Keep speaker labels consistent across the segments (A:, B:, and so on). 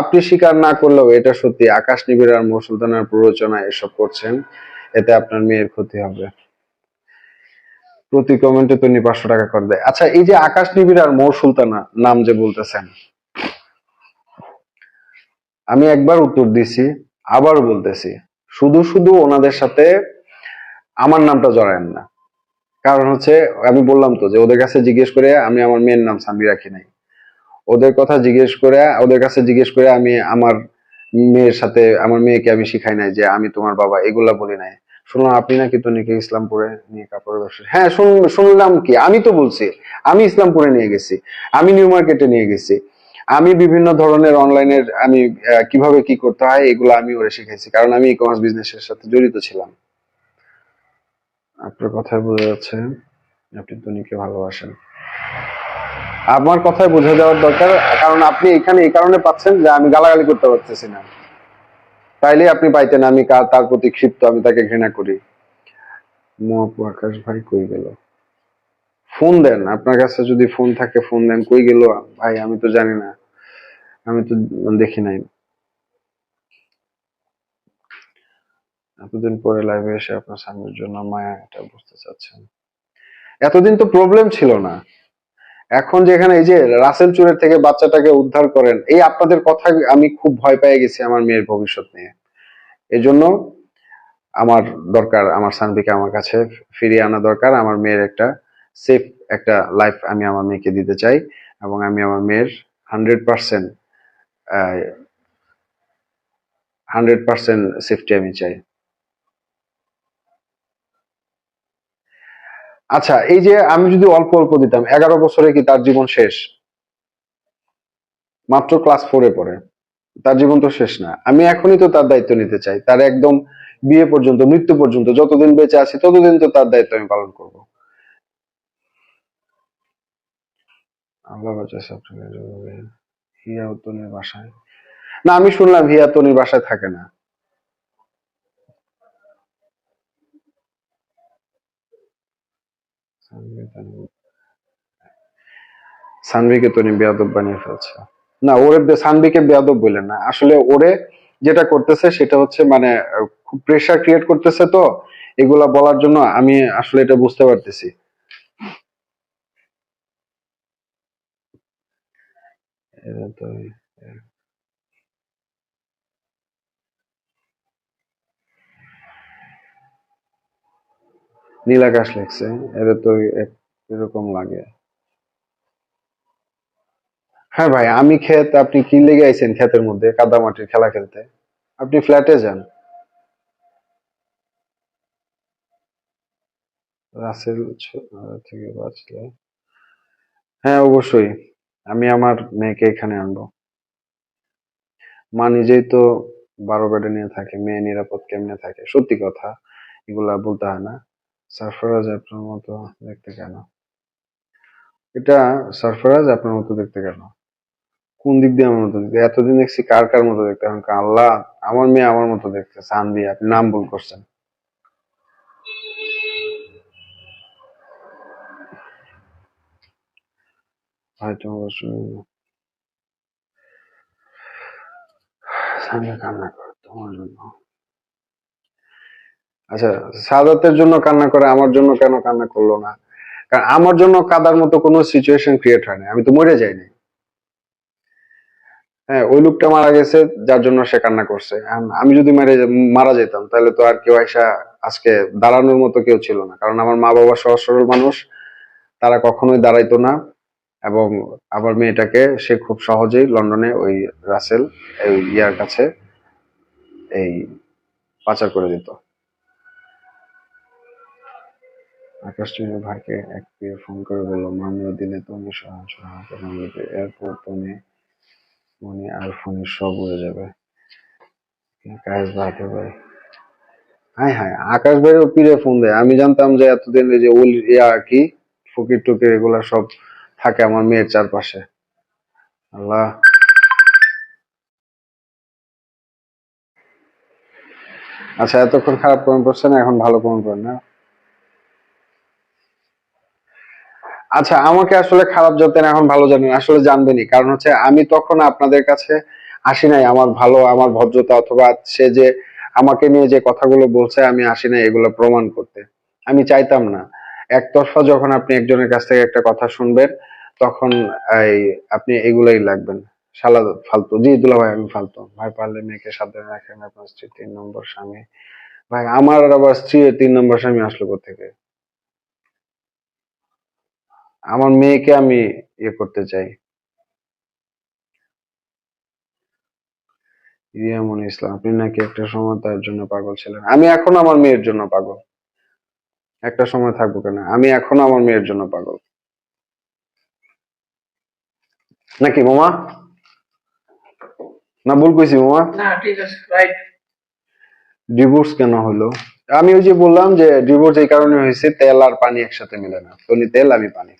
A: আপনি স্বীকার না করলেও এটা সত্যি আকাশ নিবিড় আর মৌ সুলতানের প্ররোচনা এসব করছেন, এতে আপনার মেয়ের ক্ষতি হবে। প্রতি কমেন্টে তো পাঁচশো টাকা করে দেয়। আচ্ছা এই যে আকাশ নিবিড় আর মৌ সুলতানা নাম যে বলতেছেন, আমি একবার উত্তর দিছি আবার বলতেছি, শুধু শুধু ওনাদের সাথে আমার নামটা জড়ায়েন না। কারণ হচ্ছে, আমি বললাম তো যে ওদের কাছে জিজ্ঞেস করে আমি আমার মেয়ের নাম সামি রাখি নাই। ওদের কথা জিজ্ঞেস করে, ওদের কাছে জিজ্ঞেস করে আমি আমার মেয়ের সাথে, আমার মেয়েকে আমি শিখাই নাই যে আমি তোমার বাবা, এগুলা বলি নাই। শুনলাম আপনি নাকি তো নাকি ইসলামপুরে নিয়ে কাপড়ের ব্যবসা হ্যাঁ শুন- শুনলাম কি? আমি তো বলছি, আমি ইসলামপুরে নিয়ে গেছি, আমি নিউ মার্কেটে নিয়ে গেছি। আমি বিভিন্ন ধরনের অনলাইনের আমি কীভাবে কি করতে হয়, এগুলো আমি ওরে শিখেছি কারণ আমি ই কমার্স বিজনেসের সাথে জড়িত ছিলাম। আপনার কথায় বোঝা যাচ্ছে আপনি তনিকে ভালোবাসেন। আমার কথায় বোঝা যাওয়ার দরকার, কারণ আপনি এখানে এই কারণে পাচ্ছেন যে আমি গালাগালি করতে পারতেছি না। তাইলে আপনি পাইতেন, আমি তার প্রতি ক্ষিপ্ত, আমি তাকে ঘৃণা করি। মহাপু আকাশ ভাই কই গেল? ফোন দেন, আপনার কাছে যদি ফোন থাকে, ফোন দেন, কই গেল? ভাই, আমি তো জানি না। আমি তো দেখি নাই। এতদিন পরে লাইভে এসে আপনার স্বামীর জন্য মায়া এটা বুঝতে চাচ্ছেন। এতদিন তো প্রবলেম ছিল না। এখন যেখানে এই যে রাসেল চুরের থেকে বাচ্চাটাকে উদ্ধার করেন, এই আপনাদের কথা আমি খুব ভয় পেয়ে গেছি আমার মেয়ের ভবিষ্যৎ নিয়ে। এই জন্য আমার দরকার, আমার সানভিকে আমার কাছে ফিরিয়ে আনা দরকার, আমার মেয়ের একটা সেফ একটা লাইফ আমি আমার মেয়েকে দিতে চাই এবং আমি আমার মেয়ের hundred percent hundred percent safety আমি চাই। আচ্ছা এই যে আমি যদি অল্প অল্প দিতাম, এগারো বছরে কি তার জীবন শেষ? মাত্র ক্লাস ফোরে পড়ে। তার জীবন তো শেষ না। আমি এখনই তো তার দায়িত্ব নিতে চাই। তার একদম বিয়ে পর্যন্ত, মৃত্যু পর্যন্ত, যতদিন বেঁচে আছি, ততদিন তো তার দায়িত্ব আমি পালন করব। বাসায়। না, আমি শুনলাম হিয়া তনির বাসায় থাকে না। সানভিকে তনি বেয়াদব বানিয়ে ফেলছে। না, ওরে সানভিকে বেয়াদব বললেন না। আসলে ওরে যেটা করতেছে সেটা হচ্ছে মানে খুব প্রেসার ক্রিয়েট করতেছে তো, এগুলা বলার জন্য আমি আসলে এটা বুঝতে পারতেছি। তো নীল আকাশ লেখছে এটা তো এরকম লাগে। হ্যাঁ ভাই, আমি ক্ষেত, আপনি কি লেগে আইছেন ক্ষেতের মধ্যে কাদা মাটির খেলা খেলতে? আপনি ফ্ল্যাটে যান। রাসেল থেকে বাঁচলে। হ্যাঁ অবশ্যই। আমি আমার মেয়েকে এখানে আনব। মা নিজেই তো বারো বেডে নিয়ে থাকে, মেয়ে নিরাপদ কেমনে থাকে? সত্যি কথা, এগুলা বলতে হয় না। সারফরাজ আপনার মতো দেখতে কেন? এটা সারফরাজ আপনার মতো দেখতে কেন? কোন দিক দিয়ে আমার মতো দেখতে? এতদিন দেখছি কার কার মতো দেখতে? এখন আল্লাহ, আমার মেয়ে আমার মতো দেখতে সানভি, আপনি নাম ভুল করছেন। সানভি কান্না করে তোমার জন্য। আচ্ছা সাদাতের জন্য কান্না করে, আমার জন্য কেন কান্না করল না? কারণ আমার জন্য কাদার মতো কোনো সিচুয়েশন ক্রিয়েট হয়নি আমি তো মরে যাইনি। হ্যাঁ ওই লোকটা মারা গেছে, যার জন্য সে কান্না করছে। আমি যদি মারা মারা যেতাম, তাহলে তো আর কেউ আইসা আজকে দাঁড়ানোর মতো কেউ ছিল না। কারণ আমার মা বাবা সহজ সরল মানুষ, তারা কখনোই দাঁড়াইতো না। এবং আমার মেয়েটাকে, সে খুব সহজেই লন্ডনে ওই রাসেল ইয়ার কাছে এই পাচার করে দিত। আকাশ চন্দ্র ভাইকে এক পেয়ে ফোন করে বলল, মামলা দিলে তুমি সহজ এরপর তুমি, মনে আর ফোনে সব উড়ে যাবে। আকাশ ভাইকে ভাই হাই হাই আকাশ ভাইও পিড়ে ফোন দেয়। আমি জানতাম যে এতদিন এই যে উল ইয়া কি, ফকির টুকির এগুলা সব থাকে আমার মেয়ের চারপাশে। আল্লাহ। আচ্ছা এতক্ষণ খারাপ কমেন্ট করছে না এখন ভালো কমেন্ট করেন না আচ্ছা আমাকে আসলে খারাপ জানতেন, এখন ভালো জানেন আসলে জানবেনই। কারণ হচ্ছে, আমি তখন আপনাদের কাছে আসি নাই, আমার ভালো, আমার ভদ্রতা, অথবা সে যে আমাকে নিয়ে যে কথাগুলো বলছে, আমি আসি নাই এগুলো প্রমাণ করতে। আমি চাইতাম না। একতরফা যখন আপনি একজনের কাছ থেকে একটা কথা শুনবেন, তখন এই আপনি এগুলাই লাগবেন। শালা ফালতু। জি দুলা ভাই আমি ফালতু। ভাই পারলে মেয়েকে সাবধানে রাখেন, আপনার স্ত্রী তিন নম্বর স্বামী। ভাই, আমার আবার স্ত্রীর তিন নম্বর স্বামী আসলো থেকে আমার মেয়েকে আমি ইয়ে করতে চাই। রিয়ামন ইসলাম আপনি নাকি একটা সময় তার জন্য পাগল ছিলেন? আমি এখন আমার মেয়ের জন্য পাগল। একটা সময় থাকব কেন? আমি এখন আমার মেয়ের জন্য পাগল। নাকি মামা না ভুল কইছি মামা
B: না ঠিক আছে রাইট
A: ডিভোর্স কেন হলো? আমি ওই যে বললাম যে ডিভোর্স এই কারণে হয়েছে তেল আর পানি একসাথে মিলে না। তেল আমি পানি।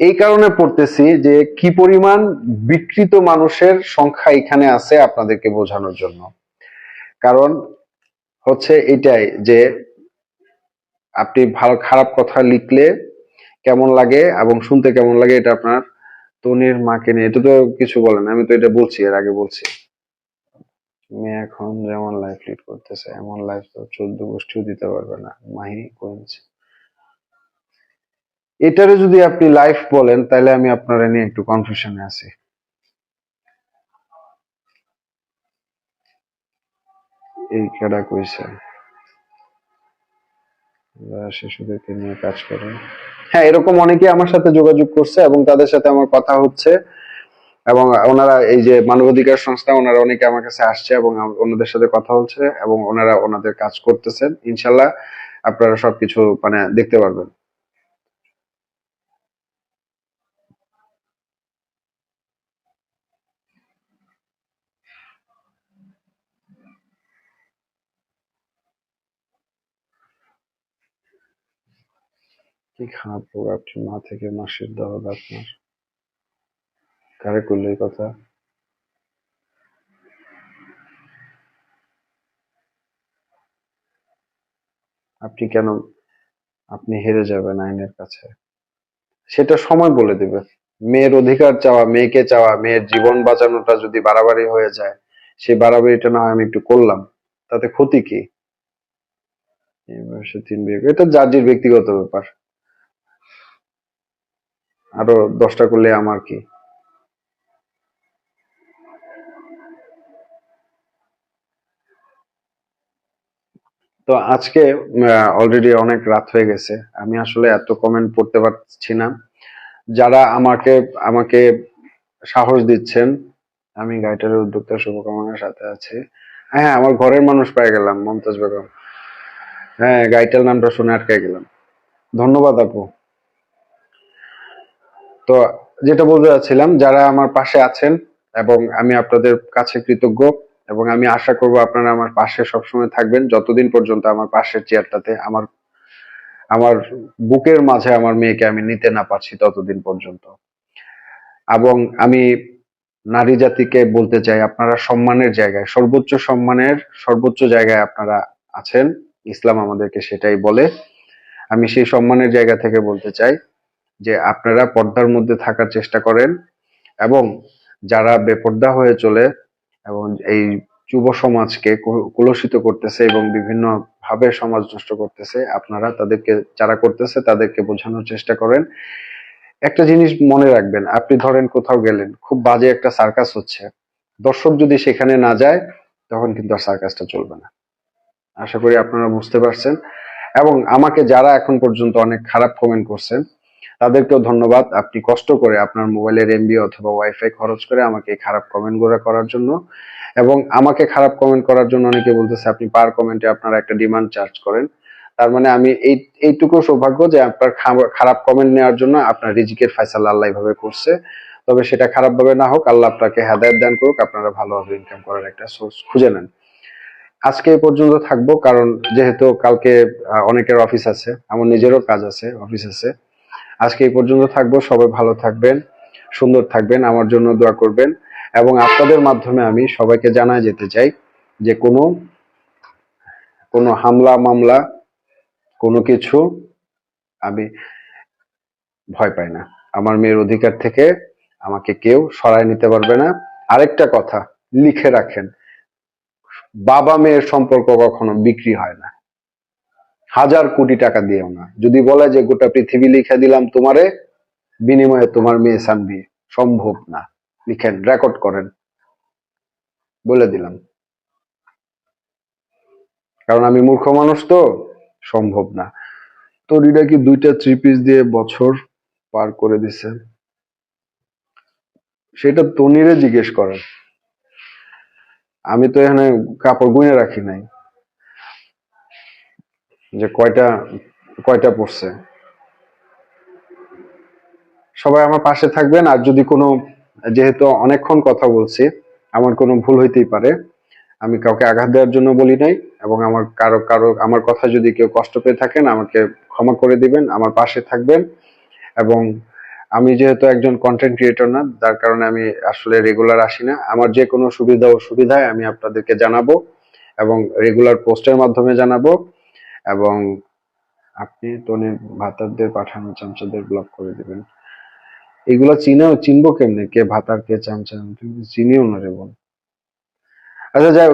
A: এই কারণে পড়তেছি যে কি পরিমাণ বিকৃত মানুষের সংখ্যা এখানে আছে আপনাদেরকে বোঝানোর জন্য। কারণ হচ্ছে এটাই যে আপনি ভালো খারাপ কথা লিখলে কেমন লাগে এবং শুনতে কেমন লাগে এটা আপনার তনির মাকে নিয়ে। এটা তো কিছু বলেন আমি তো এটা বলছি, এর আগে বলছি। মেয়ে এখন যেমন লাইফ লিড করতেছে, এমন লাইফ তো চোদ্দ গোষ্ঠীও দিতে পারবে না। মাহি, কুইন্স। এটারে যদি আপনি লাইফ বলেন তাহলে আমি আপনারা নিয়ে একটু কনফিউশনে আছি। এই কেডা কইছে। শিশুদেরকে নিয়ে কাজ করে। হ্যাঁ এরকম অনেকে আমার সাথে যোগাযোগ করছে এবং তাদের সাথে আমার কথা হচ্ছে। এবং ওনারা এই যে মানবাধিকার সংস্থা, ওনারা অনেকে আমার কাছে আসছে এবং ওনাদের সাথে কথা হচ্ছে এবং ওনারা ওনাদের কাজ করতেছেন। ইনশাল্লাহ আপনারা সবকিছু মানে দেখতে পারবেন। কি খারাপ হোক আপনি মা থেকে মাসির দরদ আপনার? কারে করল কথা? আপনি কেন, আপনি হেরে যাবেন আইনের কাছে। সেটা সময় বলে দেবে। মেয়ের অধিকার চাওয়া, মেয়েকে চাওয়া, মেয়ের জীবন বাঁচানোটা যদি বাড়াবাড়ি হয়ে যায় সেই বাড়াবাড়িটা না আমি একটু করলাম। তাতে ক্ষতি কি? তিন বিয়ে, এটা যার ব্যক্তিগত ব্যাপার। আরও দশটা করলে আমার কি? তো আজকে অলরেডি অনেক রাত হয়ে গেছে। আমি আসলে এত কমেন্ট পড়তে পারছি না। যারা আমাকে আমাকে সাহস দিচ্ছেন, আমি গাইটারের উদ্যোক্তা শুভকামনার সাথে আছি। হ্যাঁ আমার ঘরের মানুষ পেয়ে গেলাম, মমতাজ বেগম। হ্যাঁ গাইটাল নামটা শুনে আটকে গেলাম। ধন্যবাদ আপু। তো যেটা বলতে চাচ্ছিলাম, যারা আমার পাশে আছেন এবং আমি আপনাদের কাছে কৃতজ্ঞ এবং আমি আশা করব আপনারা আমার পাশে সবসময় থাকবেন। যতদিন পর্যন্ত আমার পাশের চেয়ারটাতে আমার আমার বুকের মাঝে আমার মেয়েকে আমি নিতে না পারছি ততদিন পর্যন্ত। এবং আমি নারী জাতিকে বলতে চাই, আপনারা সম্মানের জায়গায়, সর্বোচ্চ সম্মানের সর্বোচ্চ জায়গায় আপনারা আছেন। ইসলাম আমাদেরকে সেটাই বলে। আমি সেই সম্মানের জায়গা থেকে বলতে চাই যে আপনারা পর্দার মধ্যে থাকার চেষ্টা করেন এবং যারা বেপর্দা হয়ে চলে এবং এই যুব সমাজকে কুলসিত করতেছে এবং বিভিন্ন ভাবে সমাজ নষ্ট করতেছে, আপনারা তাদেরকে, যারা করতেছে তাদেরকে বোঝানোর চেষ্টা করেন। একটা জিনিস মনে রাখবেন, আপনি ধরেন কোথাও গেলেন, খুব বাজে একটা সার্কাস হচ্ছে। দর্শক যদি সেখানে না যায়, তখন কিন্তু আর সার্কাসটা চলবে না। আশা করি আপনারা বুঝতে পারছেন। এবং আমাকে যারা এখন পর্যন্ত অনেক খারাপ কমেন্ট করছেন তাদেরকেও ধন্যবাদ। আপনি কষ্ট করে আপনার মোবাইলের এমবি অথবা ওয়াইফাই খরচ করে আমাকে খারাপ কমেন্টগুলো করার জন্য এবং আমাকে খারাপ কমেন্ট করার জন্য অনেকে বলতেছে, আপনি পার কমেন্টে আপনারা একটা ডিমান্ড চার্জ করেন। তার মানে আমি এই, এইটুকু সৌভাগ্য যে আপনার খারাপ কমেন্ট নেওয়ার জন্য আপনার রিজিকের ফাইসাল আল্লাহ এইভাবে করছে। তবে সেটা খারাপ ভাবে না হোক, আল্লাহ আপনাকে হেদায়ত দান করুক, আপনারা ভালোভাবে ইনকাম করার একটা সোর্স খুঁজে নেন। আজকে এই পর্যন্ত থাকব, কারণ যেহেতু কালকে অনেকের অফিস আছে, আমার নিজেরও কাজ আছে অফিস আছে। আজকে এই পর্যন্ত থাকব। সবাই ভালো থাকবেন, সুন্দর থাকবেন, আমার জন্য দোয়া করবেন। এবং আপনাদের মাধ্যমে আমি সবাইকে জানায় যেতে চাই যে কোনো কোনো হামলা, মামলা, কোনো কিছু আমি ভয় পাই না। আমার মেয়ের অধিকার থেকে আমাকে কেউ সরায় নিতে পারবে না। আরেকটা কথা, লিখে রাখেন, বাবা মেয়ের সম্পর্ক কখনো বিক্রি হয় না। হাজার কোটি টাকা দিয়েও না। যদি বলে যে গোটা পৃথিবী লিখে দিলাম তোমারে, বিনিময়ে তোমার মেয়ে সানবি সম্ভব না। লিখেন, রেকর্ড করেন। বলে দিলাম। কারণ আমি মূর্খ মানুষ তো, সম্ভব না। তো রিডা কি দুইটা থ্রি পিস দিয়ে বছর পার করে দিছে? সেটা তনিরে জিজ্ঞেস করেন। আমি তো এখানে কাপড় গুনে রাখি নাই। যে কয়টা কয়টা পড়ছে। সবাই আমার পাশে থাকবেন, আর যদি কোনো, যেহেতু অনেকক্ষণ কথা বলছি আমার কোনো ভুল হইতেই পারে, আমি কাউকে আঘাত দেওয়ার জন্য বলি নাই, এবং আমার কারও কারও, আমার কথা যদি কেউ কষ্ট পেয়ে থাকেন, আমাকে ক্ষমা করে দিবেন, আমার পাশে থাকবেন, এবং আমি যেহেতু একজন কন্টেন্ট ক্রিয়েটর না, যার কারণে আমি আসলে রেগুলার আসি না, আমার যে কোনো সুবিধা অসুবিধায় আমি আপনাদেরকে জানাব, এবং রেগুলার পোস্টের মাধ্যমে জানাব এবং আপনি তনির ভাতারদের পাঠানো চামচাদের ব্লক করে দিবেন। এগুলো চিনেও চিনবো কেমনে? কে ভাতার কে চামচা? তুমি চিনিও না রে বোন। আচ্ছা যাই